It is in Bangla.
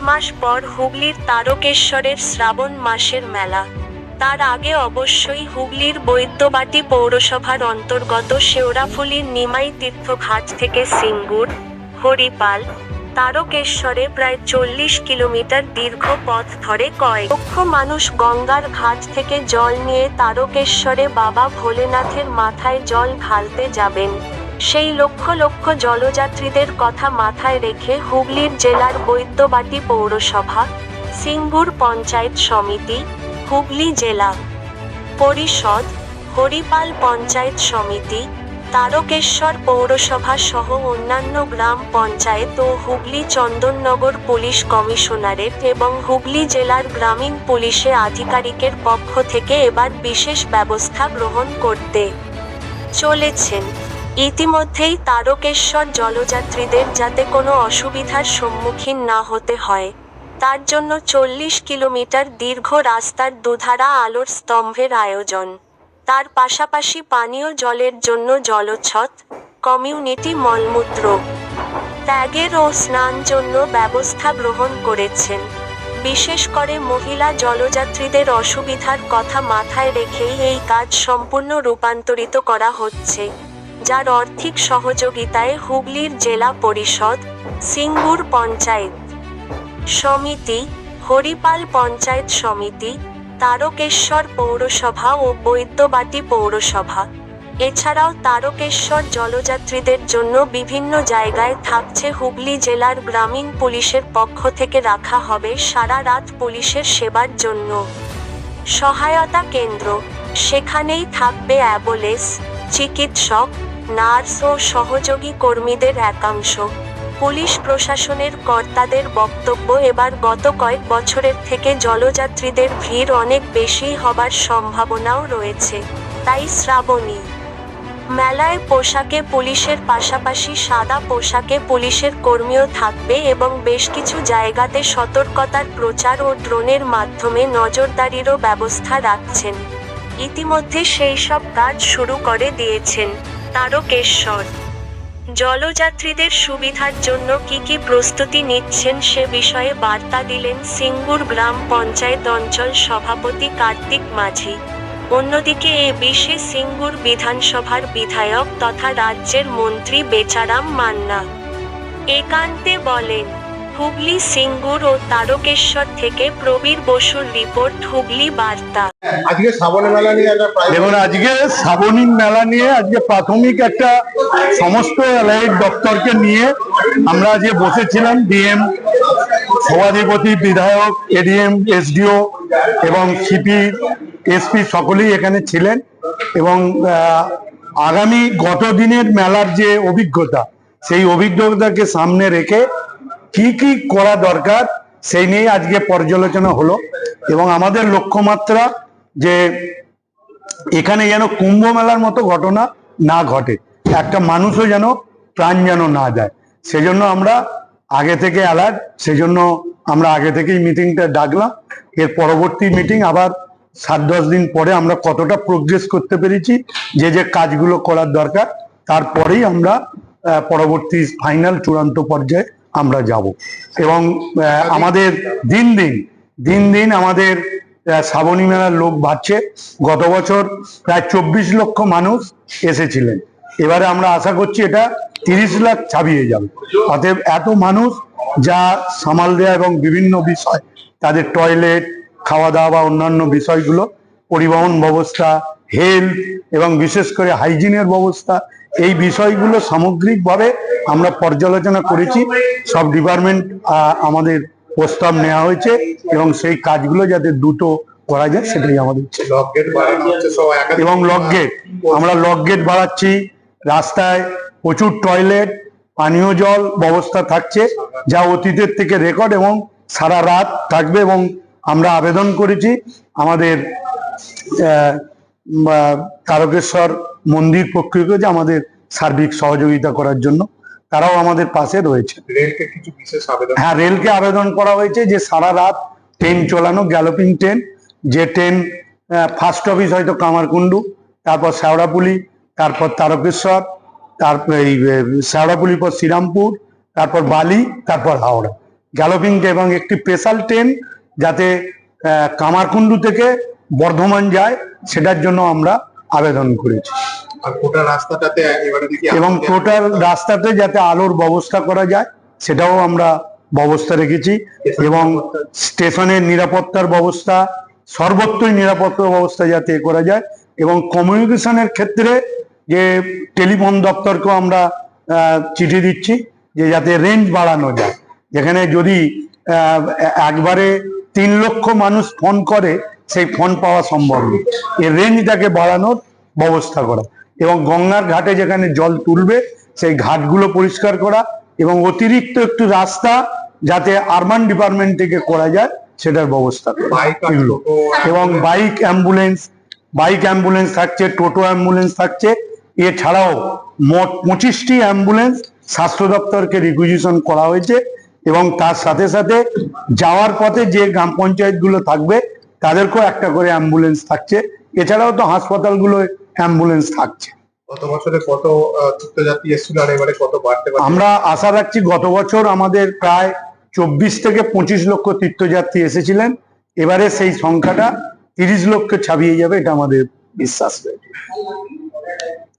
মাস পর হুগলির তারকেশ্বরের শ্রাবণ মাসের মেলা। তার আগে অবশ্যই হুগলির বৈদ্যবাটি পৌরসভার অন্তর্গত শেওড়াফুলির নিমাই তীর্থঘাট থেকে সিঙ্গুর, হরিপাল, তারকেশ্বরে প্রায় চল্লিশ কিলোমিটার দীর্ঘ পথ ধরে কয়েক লক্ষ মানুষ গঙ্গার ঘাট থেকে জল নিয়ে তারকেশ্বরে বাবা ভোলেনাথের মাথায় জল ঢালতে যাবেন। সেই লক্ষ লক্ষ জলযাত্রীদের কথা মাথায় রেখে হুগলির জেলার বৈদ্যবাটি পৌরসভা, সিঙ্গুর পঞ্চায়েত সমিতি, হুগলি জেলা পরিষদ, হরিপাল পঞ্চায়েত সমিতি, তারকেশ্বর পৌরসভা সহ অন্যান্য গ্রাম পঞ্চায়েত ও হুগলি চন্দননগর পুলিশ কমিশনারেট এবং হুগলি জেলার গ্রামীণ পুলিশে আধিকারিকের পক্ষ থেকে এবার বিশেষ ব্যবস্থা গ্রহণ করতে চলেছেন। ইতিমধ্যেই তারকেশ্বর জলযাত্রীদের যাতে কোনো অসুবিধার সম্মুখীন না হতে হয়। তার জন্য চল্লিশ কিলোমিটার দীর্ঘ রাস্তার দুধারা আলোর স্তম্ভের আয়োজন। তার পাশাপাশি পানীয় জলের জন্য জলছৎ কমিউনিটি মলমূত্র, ত্যাগের ও স্নান জন্য ব্যবস্থা গ্রহণ করেছেন। বিশেষ করে মহিলা জলযাত্রীদের অসুবিধার কথা মাথায় রেখেই এই কাজ সম্পূর্ণ রূপান্তরিত করা হচ্ছে। যার আর্থিক সহযোগিতায় হুগলির জেলা পরিষদ সিঙ্গুর পঞ্চায়েত সমিতি, হরিপাল পঞ্চায়েত সমিতি, তারকেশ্বর পৌরসভা ও বৈদ্যবাটি পৌরসভা। এছাড়াও তারকেশ্বর জলযাত্রীদের জন্য বিভিন্ন জায়গায় থাকছে হুগলি জেলার গ্রামীণ পুলিশের পক্ষ থেকে রাখা হবে সারা রাত পুলিশের সেবার জন্য। সহায়তা কেন্দ্র, সেখানেই থাকবে অ্যাম্বুলেন্স, চিকিৎসক নার্স ও সহযোগী কর্মীদের একাংশ। পুলিশ প্রশাসনের কর্তাদের বক্তব্য এবার গত কয়েক বছরের থেকে জলযাত্রীদের ভিড় অনেক বেশি হবার সম্ভাবনাও রয়েছে। তাই শ্রাবণী মেলায় পোশাকে পুলিশের পাশাপাশি সাদা পোশাকে পুলিশের কর্মীও থাকবে এবং বেশ কিছু জায়গাতে সতর্কতার প্রচার ও ড্রোনের মাধ্যমে নজরদারিরও ব্যবস্থা রাখছেন। ইতিমধ্যে সেই সব কাজ শুরু করে দিয়েছেন। তারকেশ্বর। জলযাত্রীদের সুবিধার জন্য কি কি প্রস্তুতি নিচ্ছেন সে বিষয়ে বার্তা দিলেন সিঙ্গুর গ্রাম পঞ্চায়েত অঞ্চল সভাপতি কার্তিক মাঝি। অন্যদিকে এ বিষে সিঙ্গুর বিধানসভার বিধায়ক তথা রাজ্যের মন্ত্রী বেচারাম মান্না। একান্তে বলেন হুগলি সিঙ্গুর ও তারকেশ্বর থেকে প্রবীর বসুর রিপোর্ট হুগলি বার্তা। আজকে শ্রাবণ মেলা নিয়ে একটা দেখুন আজকে শ্রাবণী মেলা নিয়ে আজকে প্রাথমিক একটা সমস্ত এলাইট দপ্তরকে নিয়ে আমরা আজকে বসেছিলাম ডিএম সভাধিপতি বিধায়ক এডিএম এসডিও এবং সিপি এসপি সকলেই এখানে ছিলেন এবং আহ, আগামী গত দিনের মেলার যে অভিজ্ঞতা সেই অভিজ্ঞতাকে সামনে রেখে কি কি করা দরকার, সেই নিয়ে আজকে পর্যালোচনা হলো। এবং আমাদের লক্ষ্যমাত্রা যে এখানে যেন কুম্ভ মেলার মতো ঘটনা না ঘটে, একটা মানুষও যেন প্রাণ যেন না যায়। সেজন্য আমরা আগে থেকে অ্যালার্ট সেজন্য আমরা আগে থেকেই মিটিংটা ডাকলাম। এর পরবর্তী মিটিং আবার সাত দশ দিন পরে আমরা কতটা প্রোগ্রেস করতে পেরেছি, যে যে কাজগুলো করার দরকার, তারপরেই আমরা পরবর্তী ফাইনাল চূড়ান্ত পর্যায়ে আমরা যাব। এবং আমাদের দিন দিন দিন দিন আমাদের শ্রাবণী মেলার লোক বাড়ছে। গত বছর প্রায় চব্বিশ লক্ষ মানুষ এসেছিলেন। এবারে আমরা আশা করছি এটা তিরিশ লাখ ছাপিয়ে যাবে। অতএব এত মানুষ যা সামাল দেয়া এবং বিভিন্ন বিষয়, তাদের টয়লেট খাওয়া দাওয়া বা অন্যান্য বিষয়গুলো, পরিবহন ব্যবস্থা, হেলথ এবং বিশেষ করে হাইজিনের ব্যবস্থা এই বিষয়গুলো সামগ্রিকভাবে আমরা পর্যালোচনা করেছি। সব ডিপার্টমেন্ট আমাদের প্রস্তাব নেওয়া হয়েছে এবং সেই কাজগুলো যাতে দ্রুত করা যায় সেটাই আমাদের এবং লক গেট আমরা লক গেট বাড়াচ্ছি। রাস্তায় প্রচুর টয়লেট পানীয় জল ব্যবস্থা থাকছে যা অতীতের থেকে রেকর্ড এবং সারা রাত থাকবে এবং আমরা আবেদন করেছি। আমাদের তারকেশ্বর মন্দির পক্ষকে যে আমাদের সার্বিক সহযোগিতা করার জন্য তারাও আমাদের পাশে রয়েছে। রেলকে কিছু বিশেষ আবেদন? হ্যাঁ রেলকে আবেদন করা হয়েছে যে সারা রাত ট্রেন চলানো গ্যালোপিং ট্রেন যে ট্রেন ফার্স্ট অফিস হয়তো কামারকুণ্ডু তারপর শেওড়াপুলি তারপর তারকেশ্বর তারপর এই আহ, শেওড়াপুলির পর শ্রীরামপুর তারপর বালি তারপর হাওড়া। গ্যালোপিং এবং একটি স্পেশাল ট্রেন যাতে কামারকুণ্ডু থেকে বর্ধমান যায় সেটার জন্য আমরা আবেদন করেছি। এবং টোটাল রাস্তাতে যাতে আলোর ব্যবস্থা করা যায় সেটাও আমরা ব্যবস্থা রেখেছি। এবং স্টেশনের নিরাপত্তার ব্যবস্থা সর্বত্রই নিরাপত্তা ব্যবস্থা যাতে করা যায়। এবং কমিউনিকেশনের ক্ষেত্রে যে টেলিফোন দপ্তরকেও আমরা চিঠি দিচ্ছি যে যাতে রেঞ্জ বাড়ানো যায়। যেখানে যদি আহ, একবারে তিন লক্ষ মানুষ ফোন করে সেই ফোন পাওয়া সম্ভব নয়। এর রেঞ্জটাকে বাড়ানোর ব্যবস্থা করা। এবং গঙ্গার ঘাটে যেখানে জল তুলবে সেই ঘাটগুলো পরিষ্কার করা এবং অতিরিক্ত একটু রাস্তা যাতে আরবান ডিপার্টমেন্ট থেকে করা যায় সেটার ব্যবস্থা এগুলো। এবং বাইক অ্যাম্বুলেন্স বাইক অ্যাম্বুলেন্স থাকছে টোটো অ্যাম্বুলেন্স থাকছে। এছাড়াও মোট পঁচিশটি অ্যাম্বুলেন্স স্বাস্থ্য দপ্তরকে রিকুইজিশন করা হয়েছে। এবং তার সাথে সাথে যাওয়ার পথে যে গ্রাম পঞ্চায়েতগুলো থাকবে তাদেরকেও একটা করে অ্যাম্বুলেন্স থাকছে। এছাড়াও তো হাসপাতালগুলোয় অ্যাম্বুলেন্স থাকছে। গত বছরে কত তীর্থযাত্রী এসেছিল আর এবারে কত বাড়তে পারে আমরা আশা রাখছি গত বছর আমাদের প্রায় চব্বিশ থেকে পঁচিশ লক্ষ তীর্থযাত্রী এসেছিলেন। এবারে সেই সংখ্যাটা তিরিশ লক্ষ ছাপিয়ে যাবে এটা আমাদের বিশ্বাস রয়েছে।